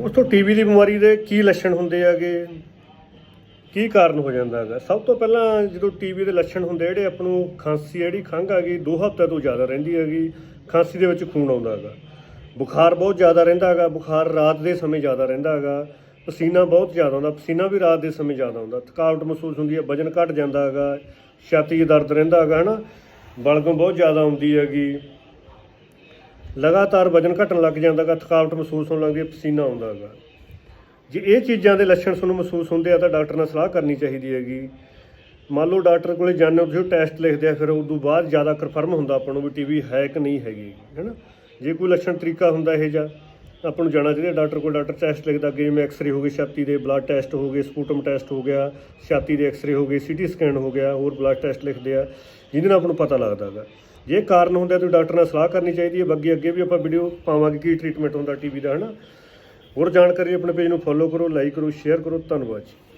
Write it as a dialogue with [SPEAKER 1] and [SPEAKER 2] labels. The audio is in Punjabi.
[SPEAKER 1] ਉਸ ਤੋਂ ਟੀਬੀ ਦੀ ਬਿਮਾਰੀ ਦੇ ਕੀ ਲੱਛਣ ਹੁੰਦੇ ਹੈਗੇ? ਕੀ ਕਾਰਨ ਹੋ ਜਾਂਦਾ ਹੈਗਾ? ਸਭ ਤੋਂ ਪਹਿਲਾਂ ਜਦੋਂ ਟੀਬੀ ਦੇ ਲੱਛਣ ਹੁੰਦੇ ਜਿਹੜੇ ਆਪਾਂ ਨੂੰ ਖਾਂਸੀ ਜਿਹੜੀ ਖੰਘ ਆ ਗਈ 2 ਹਫ਼ਤੇ ਤੋਂ ਜ਼ਿਆਦਾ ਰਹਿੰਦੀ ਹੈਗੀ, ਖਾਂਸੀ ਦੇ ਵਿੱਚ ਖੂਨ ਆਉਂਦਾ ਹੈਗਾ। ਬੁਖਾਰ ਬਹੁਤ ਜ਼ਿਆਦਾ ਰਹਿੰਦਾ ਹੈਗਾ, ਬੁਖਾਰ ਰਾਤ ਦੇ ਸਮੇਂ ਜ਼ਿਆਦਾ ਰਹਿੰਦਾ ਹੈਗਾ, ਪਸੀਨਾ ਬਹੁਤ ਜ਼ਿਆਦਾ ਆਉਂਦਾ, ਪਸੀਨਾ ਵੀ ਰਾਤ ਦੇ ਸਮੇਂ ਜ਼ਿਆਦਾ ਆਉਂਦਾ, ਥਕਾਵਟ ਮਹਿਸੂਸ ਹੁੰਦੀ ਹੈ, ਵਜਨ ਘਟ ਜਾਂਦਾ ਹੈਗਾ, ਛਾਤੀ 'ਚ ਦਰਦ ਰਹਿੰਦਾ ਹੈਗਾ, ਹਨਾ? ਬਲਗਮ ਬਹੁਤ ਜ਼ਿਆਦਾ ਆਉਂਦੀ ਹੈਗੀ। ਲਗਾਤਾਰ ਵਜਨ ਘਟਣ ਲੱਗ ਜਾਂਦਾ ਹੈਗਾ, ਥਕਾਵਟ ਮਹਿਸੂਸ ਹੋਣ ਲੱਗਦੀ ਹੈ, ਪਸੀਨਾ ਆਉਂਦਾ ਹੈਗਾ। ਜੇ ਇਹ ਚੀਜ਼ਾਂ ਦੇ ਲੱਛਣ ਤੁਹਾਨੂੰ ਮਹਿਸੂਸ ਹੁੰਦੇ ਆ ਤਾਂ ਡਾਕਟਰ ਨਾਲ ਸਲਾਹ ਕਰਨੀ ਚਾਹੀਦੀ ਹੈਗੀ। ਮੰਨ ਲਓ ਡਾਕਟਰ ਕੋਲੇ ਜਾਂਦੇ ਹੋ, ਤੁਸੀਂ ਟੈਸਟ ਲਿਖਦੇ ਆ, ਫਿਰ ਉਸ ਤੋਂ ਬਾਅਦ ਜ਼ਿਆਦਾ ਕਨਫਰਮ ਹੁੰਦਾ ਆਪਾਂ ਨੂੰ ਵੀ ਟੀਵੀ ਹੈ ਕਿ ਨਹੀਂ ਹੈਗੀ ਹੈਨਾ ਜੇ ਕੋਈ ਲੱਛਣ ਤਰੀਕਾ ਹੁੰਦਾ ਇਹ ਜਾਂ ਆਪਾਂ ਨੂੰ ਜਾਣਾ ਚਾਹੀਦਾ ਡਾਕਟਰ ਕੋਲ, ਡਾਕਟਰ ਟੈਸਟ ਲਿਖਦਾ ਜਿਵੇਂ ਐਕਸ-ਰੇ ਹੋ ਗਈ, ਛਾਤੀ ਦੇ ਬਲੱਡ ਟੈਸਟ ਹੋ ਗਏ ਸਪੂਟਮ ਟੈਸਟ ਹੋ ਗਿਆ, ਛਾਤੀ ਦੇ ਐਕਸ-ਰੇ ਹੋ ਗਏ ਸੀਟੀ ਸਕੈਨ ਹੋ ਗਿਆ, ਹੋਰ ਬਲੱਡ ਟੈਸਟ ਲਿਖਦੇ ਆ, ਜਿਹਦੇ ਨਾਲ ਆਪਾਂ ਨੂੰ ਪਤਾ ਲੱਗਦਾ ਹੈਗਾ। ਜੇ ਕਾਰਨ ਹੁੰਦਾ ਤਾਂ ਡਾਕਟਰ ਨਾਲ ਸਲਾਹ ਕਰਨੀ ਚਾਹੀਦੀ ਹੈ। ਬਾਕੀ ਅੱਗੇ ਵੀ ਆਪਾਂ ਵੀਡੀਓ ਪਾਵਾਂਗੇ ਕੀ ਟ੍ਰੀਟਮੈਂਟ ਹੁੰਦਾ ਟੀਵੀ ਦਾ, ਹਨਾ? ਹੋਰ ਜਾਣਕਾਰੀ ਆਪਣੇ ਪੇਜ ਨੂੰ ਫੋਲੋ ਕਰੋ ਲਾਈਕ ਕਰੋ ਸ਼ੇਅਰ ਕਰੋ। ਧੰਨਵਾਦ ਜੀ।